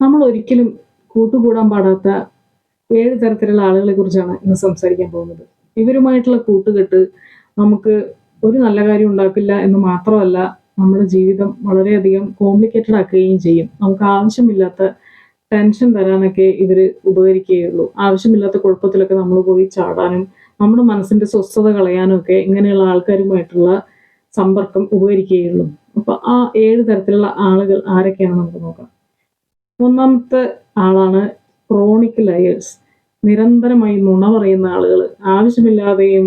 നമ്മൾ ഒരിക്കലും കൂട്ടുകൂടാൻ പാടാത്ത ഏഴ് തരത്തിലുള്ള ആളുകളെ കുറിച്ചാണ് ഇന്ന് സംസാരിക്കാൻ പോകുന്നത്. ഇവരുമായിട്ടുള്ള കൂട്ടുകെട്ട് നമുക്ക് ഒരു നല്ല കാര്യം ഉണ്ടാക്കില്ല എന്ന് മാത്രമല്ല നമ്മുടെ ജീവിതം വളരെയധികം കോംപ്ലിക്കേറ്റഡ് ആക്കുകയും ചെയ്യും. നമുക്ക് ആവശ്യമില്ലാത്ത ടെൻഷൻ തരാനൊക്കെ ഇവർ ഉപകരിക്കുകയുള്ളൂ. ആവശ്യമില്ലാത്ത കുഴപ്പത്തിലൊക്കെ നമ്മൾ പോയി ചാടാനും നമ്മുടെ മനസ്സിന്റെ സ്വസ്ഥത കളയാനും ഒക്കെ ഇങ്ങനെയുള്ള ആൾക്കാരുമായിട്ടുള്ള സമ്പർക്കം ഉപകരിക്കുകയുള്ളൂ. അപ്പൊ ആ ഏഴ് തരത്തിലുള്ള ആളുകൾ ആരൊക്കെയാണ് നമുക്ക് നോക്കാം. ഒന്നാമത്തെ ആളാണ് ക്രോണിക് ലയേഴ്സ് നിരന്തരമായി നുണ പറയുന്ന ആളുകൾ ആവശ്യമില്ലാതെയും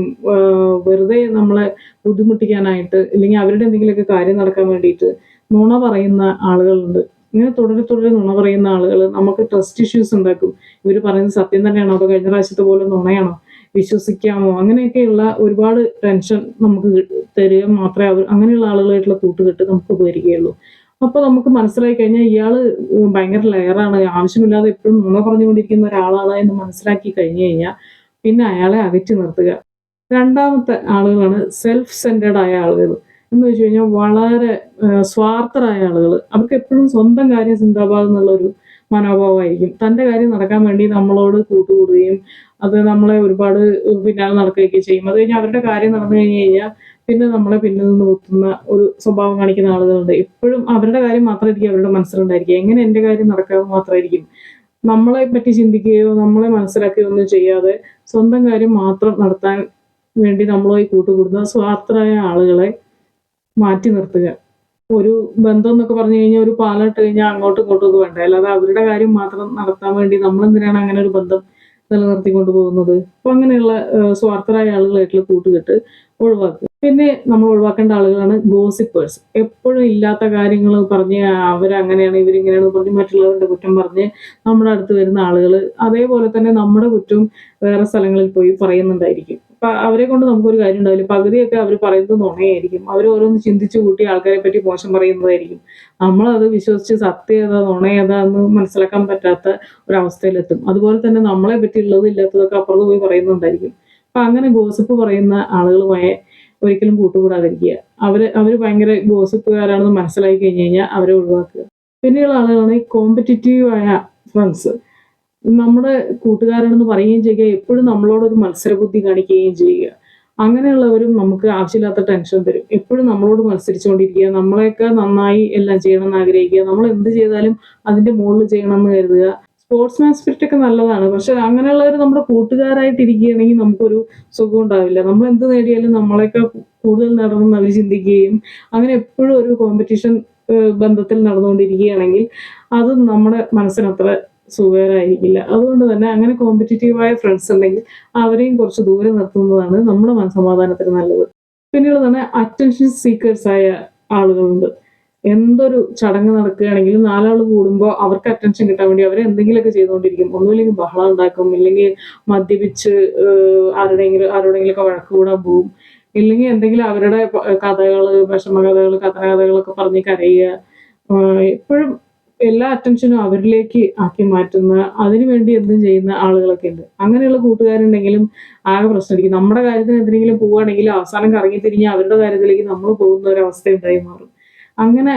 വെറുതെ നമ്മളെ ബുദ്ധിമുട്ടിക്കാനായിട്ട് ഇല്ലെങ്കിൽ അവരുടെ എന്തെങ്കിലുമൊക്കെ കാര്യം നടക്കാൻ വേണ്ടിയിട്ട് നുണ പറയുന്ന ആളുകളുണ്ട്. ഇങ്ങനെ തുടരെ തുടരെ നുണ പറയുന്ന ആളുകൾ നമുക്ക് ട്രസ്റ്റ് ഇഷ്യൂസ് ഉണ്ടാക്കും. ഇവർ പറയുന്നത് സത്യം തന്നെയാണോ? അതോ കഴിഞ്ഞ പ്രാവശ്യത്തെ പോലെ നുണയാണോ? വിശ്വസിക്കാമോ? അങ്ങനെയൊക്കെയുള്ള ഒരുപാട് ടെൻഷൻ നമുക്ക് തരിക മാത്രമേ അവർ അങ്ങനെയുള്ള ആളുകളായിട്ടുള്ള കൂട്ടുകെട്ട് നമുക്ക് ഉപകരിക്കുകയുള്ളൂ. അപ്പൊ നമുക്ക് മനസ്സിലായി കഴിഞ്ഞാൽ ഇയാൾ ഭയങ്കര ലെയറാണ് ആവശ്യമില്ലാതെ എപ്പോഴും നുണ പറഞ്ഞുകൊണ്ടിരിക്കുന്ന ഒരാളാണ് എന്ന് മനസ്സിലാക്കി കഴിഞ്ഞു കഴിഞ്ഞാൽ പിന്നെ അയാളെ അകറ്റി നിർത്തുക. രണ്ടാമത്തെ ആളുകളാണ് സെൽഫ് സെന്റേഡ് ആയ ആളുകൾ എന്ന് വെച്ച് കഴിഞ്ഞാൽ വളരെ സ്വാർത്ഥരായ ആളുകൾ അവർക്ക് എപ്പോഴും സ്വന്തം കാര്യം ചിന്താഭാഗം എന്നുള്ള ഒരു മനോഭാവമായിരിക്കും. തന്റെ കാര്യം നടക്കാൻ വേണ്ടി നമ്മളോട് കൂട്ടുകൂടുകയും അത് നമ്മളെ ഒരുപാട് പിന്നാലെ നടക്കുകയൊക്കെ ചെയ്യും. അത് കഴിഞ്ഞാൽ അവരുടെ കാര്യം നടന്നു കഴിഞ്ഞു കഴിഞ്ഞാൽ പിന്നെ നമ്മളെ പിന്നിൽ നിന്ന് കുത്തുന്ന ഒരു സ്വഭാവം കാണിക്കുന്ന ആളുകളുണ്ട്. എപ്പോഴും അവരുടെ കാര്യം മാത്രമായിരിക്കും അവരുടെ മനസ്സിലുണ്ടായിരിക്കുക. എങ്ങനെ എന്റെ കാര്യം നടക്കാതെ മാത്രമായിരിക്കും. നമ്മളെ പറ്റി ചിന്തിക്കുകയോ നമ്മളെ മനസ്സിലാക്കുകയോ ഒന്നും ചെയ്യാതെ സ്വന്തം കാര്യം മാത്രം നടത്താൻ വേണ്ടി നമ്മളുമായി കൂട്ടുകൂടുന്ന സ്വാർത്ഥരായ ആളുകളെ മാറ്റി നിർത്തുക. ഒരു ബന്ധം എന്നൊക്കെ പറഞ്ഞു കഴിഞ്ഞാൽ ഒരു പാലിട്ട് കഴിഞ്ഞാൽ അങ്ങോട്ടും ഇങ്ങോട്ടും ഒക്കെ വേണ്ട? അല്ലാതെ അവരുടെ കാര്യം മാത്രം നടത്താൻ വേണ്ടി നമ്മൾ എന്തിനാണ് അങ്ങനെ ഒരു ബന്ധം നിലനിർത്തിക്കൊണ്ട് പോകുന്നത്? അപ്പൊ അങ്ങനെയുള്ള സ്വാർത്ഥരായ ആളുകളായിട്ടുള്ള കൂട്ടുകെട്ട് ഒഴിവാക്കുക. പിന്നെ നമ്മൾ ഒഴിവാക്കേണ്ട ആളുകളാണ് ഗോസിപ്പേഴ്സ്. എപ്പോഴും ഇല്ലാത്ത കാര്യങ്ങൾ പറഞ്ഞ് അവരങ്ങനെയാണ് ഇവരിങ്ങനെയാണ് പറഞ്ഞ് മറ്റുള്ളവരുടെ കുറ്റം പറഞ്ഞ് നമ്മുടെ അടുത്ത് വരുന്ന ആളുകൾ അതേപോലെ തന്നെ നമ്മുടെ കുറ്റം വേറെ സ്ഥലങ്ങളിൽ പോയി പറയുന്നുണ്ടായിരിക്കും. അവരെ കൊണ്ട് നമുക്കൊരു കാര്യം ഉണ്ടാവില്ല പകുതിയൊക്കെ അവർ പറയുന്നത് നുണയായിരിക്കും. അവർ ഓരോന്ന് ചിന്തിച്ചു കൂട്ടി ആൾക്കാരെ പറ്റി മോശം പറയുന്നതായിരിക്കും. നമ്മളത് വിശ്വസിച്ച് സത്യം ഏതാ നുണ ഏതാ എന്ന് മനസ്സിലാക്കാൻ പറ്റാത്ത ഒരവസ്ഥയിലെത്തും. അതുപോലെ തന്നെ നമ്മളെ പറ്റിയുള്ളത് ഇല്ലാത്തതൊക്കെ അപ്പുറത്ത് പോയി പറയുന്നുണ്ടായിരിക്കും. അപ്പൊ അങ്ങനെ ഗോസിപ്പ് പറയുന്ന ആളുകളുമായി ഒരിക്കലും കൂട്ടുകൂടാതിരിക്കുക. അവർ അവർ ഭയങ്കര ഗോസിപ്പുകാരാണെന്ന് മനസ്സിലാക്കി കഴിഞ്ഞ് കഴിഞ്ഞാൽ അവരെ ഒഴിവാക്കുക. പിന്നെയുള്ള ആളുകളാണ് ഈ കോമ്പറ്റിറ്റീവ് ആയ ഫ്രണ്ട്സ് നമ്മുടെ കൂട്ടുകാരാണെന്ന് പറയുകയും ചെയ്യുക. എപ്പോഴും നമ്മളോടൊരു മത്സരബുദ്ധി കാണിക്കുകയും ചെയ്യുക. അങ്ങനെയുള്ളവരും നമുക്ക് ആവശ്യമില്ലാത്ത ടെൻഷൻ തരും. എപ്പോഴും നമ്മളോട് മത്സരിച്ചുകൊണ്ടിരിക്കുക. നമ്മളെയൊക്കെ നന്നായി എല്ലാം ചെയ്യണമെന്ന് ആഗ്രഹിക്കുക. നമ്മൾ എന്ത് ചെയ്താലും അതിന്റെ മുകളിൽ ചെയ്യണം എന്ന് കരുതുക. സ്പോർട്സ്മാൻ സ്പിരിറ്റ് ഒക്കെ നല്ലതാണ്. പക്ഷെ അങ്ങനെയുള്ളവർ നമ്മുടെ കൂട്ടുകാരായിട്ട് ഇരിക്കുകയാണെങ്കിൽ നമുക്കൊരു സുഖം ഉണ്ടാവില്ല. നമ്മൾ എന്ത് നേടിയാലും നമ്മളെയൊക്കെ കൂടുതൽ നേടണമെന്ന് അവർ ചിന്തിക്കുകയും അങ്ങനെ എപ്പോഴും ഒരു കോമ്പറ്റീഷൻ ബന്ധത്തിൽ നടന്നുകൊണ്ടിരിക്കുകയാണെങ്കിൽ അത് നമ്മുടെ മനസ്സിനത്ര സുഖകരമായിരിക്കില്ല അതുകൊണ്ട് തന്നെ അങ്ങനെ കോമ്പറ്റീറ്റീവായ ഫ്രണ്ട്സ് ഉണ്ടെങ്കിൽ അവരെയും കുറച്ച് ദൂരെ നിർത്തുന്നതാണ് നമ്മുടെ മനസമാധാനത്തിന് നല്ലത്. പിന്നീട് തന്നെ അറ്റൻഷൻ സീക്കേഴ്സ് ആയ ആളുകളുണ്ട്. എന്തൊരു ചടങ്ങ് നടക്കുകയാണെങ്കിലും നാലാൾ കൂടുമ്പോൾ അവർക്ക് അറ്റൻഷൻ കിട്ടാൻ വേണ്ടി അവർ എന്തെങ്കിലുമൊക്കെ ചെയ്തുകൊണ്ടിരിക്കും. ഒന്നുമില്ലെങ്കിൽ ബഹളം ഉണ്ടാക്കും. ഇല്ലെങ്കിൽ മദ്യപിച്ച് ആരുടെയെങ്കിലും ആരോടെങ്കിലുമൊക്കെ വഴക്ക് കൂടാൻ പോകും ഇല്ലെങ്കിൽ എന്തെങ്കിലും അവരുടെ കഥകൾ വിഷമകഥകൾ കഥകളൊക്കെ പറഞ്ഞ് കരയുക. എപ്പോഴും എല്ലാ അറ്റൻഷനും അവരിലേക്ക് ആക്കി മാറ്റുന്ന അതിനു വേണ്ടി എന്തും ചെയ്യുന്ന ആളുകളൊക്കെ ഉണ്ട്. അങ്ങനെയുള്ള കൂട്ടുകാരുണ്ടെങ്കിലും ആകെ പ്രശ്നമായിരിക്കും. നമ്മുടെ കാര്യത്തിന് എന്തെങ്കിലും പോവുകയാണെങ്കിൽ അവസാനം കറങ്ങി തിരിഞ്ഞ് അവരുടെ കാര്യത്തിലേക്ക് നമ്മൾ പോകുന്ന ഒരു അവസ്ഥ ഉണ്ടായി മാറും. അങ്ങനെ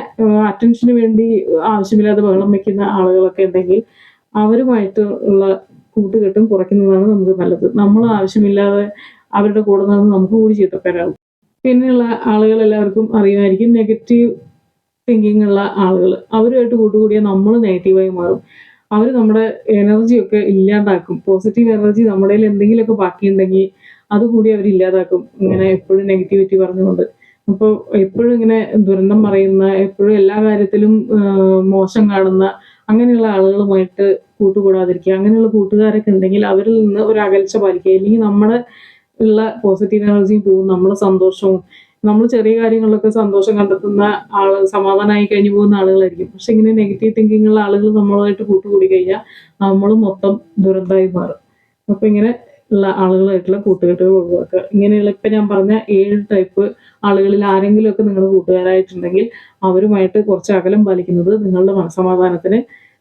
അറ്റൻഷന് വേണ്ടി ആവശ്യമില്ലാതെ ബഹളം വയ്ക്കുന്ന ആളുകളൊക്കെ ഉണ്ടെങ്കിൽ അവരുമായിട്ട് ഉള്ള കൂട്ടുകെട്ടും കുറയ്ക്കുന്നതാണ് നമുക്ക് നല്ലത്. നമ്മൾ ആവശ്യമില്ലാതെ അവരുടെ കൂടെ നിന്ന് നമുക്ക് കൂടി ചീത്തക്കാരാകും പിന്നെയുള്ള ആളുകൾ എല്ലാവർക്കും അറിയുമായിരിക്കും നെഗറ്റീവ് തിങ്കിങ് ഉള്ള ആളുകൾ അവരുമായിട്ട് കൂട്ടുകൂടിയാൽ നമ്മൾ നെഗറ്റീവായി മാറും. അവർ നമ്മുടെ എനർജി ഒക്കെ ഇല്ലാണ്ടാക്കും. പോസിറ്റീവ് എനർജി നമ്മുടെ എന്തെങ്കിലുമൊക്കെ ബാക്കിയുണ്ടെങ്കിൽ അതുകൂടി അവർ ഇല്ലാതാക്കും. ഇങ്ങനെ എപ്പോഴും നെഗറ്റിവിറ്റി പറഞ്ഞുകൊണ്ട്. അപ്പോൾ എപ്പോഴും ഇങ്ങനെ ദുരന്തം പറയുന്ന എപ്പോഴും എല്ലാ കാര്യത്തിലും മോശം കാണുന്ന അങ്ങനെയുള്ള ആളുകളുമായിട്ട് കൂട്ടുകൂടാതിരിക്കുക. അങ്ങനെയുള്ള കൂട്ടുകാരൊക്കെ ഉണ്ടെങ്കിൽ അവരിൽ നിന്ന് ഒരു അകൽച്ച പാലിക്കുക. അല്ലെങ്കിൽ നമ്മുടെ ഉള്ള പോസിറ്റീവ് എനർജിയും പോകും നമ്മുടെ സന്തോഷവും നമ്മൾ ചെറിയ കാര്യങ്ങളിലൊക്കെ സന്തോഷം കണ്ടെത്തുന്ന ആൾ സമാധാനമായി കഴിഞ്ഞു പോകുന്ന ആളുകളായിരിക്കും. പക്ഷെ ഇങ്ങനെ നെഗറ്റീവ് തിങ്കിങ് ഉള്ള ആളുകൾ നമ്മളുമായിട്ട് കൂട്ടുകൂടി കഴിഞ്ഞാൽ നമ്മൾ മൊത്തം ദുരന്തമായി മാറും. അപ്പൊ ഇങ്ങനെ ഉള്ള ആളുകളായിട്ടുള്ള കൂട്ടുകെട്ടുകൾ ഒഴിവാക്കുക. ഇങ്ങനെയുള്ള ഇപ്പൊ ഞാൻ പറഞ്ഞ ഏഴ് ടൈപ്പ് ആളുകളിൽ ആരെങ്കിലും ഒക്കെ നിങ്ങളുടെ കൂട്ടുകാരായിട്ടുണ്ടെങ്കിൽ അവരുമായിട്ട് കുറച്ച് അകലം പാലിക്കുന്നത് നിങ്ങളുടെ മനസമാധാനത്തിന്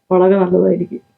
വളരെ നല്ലതായിരിക്കും.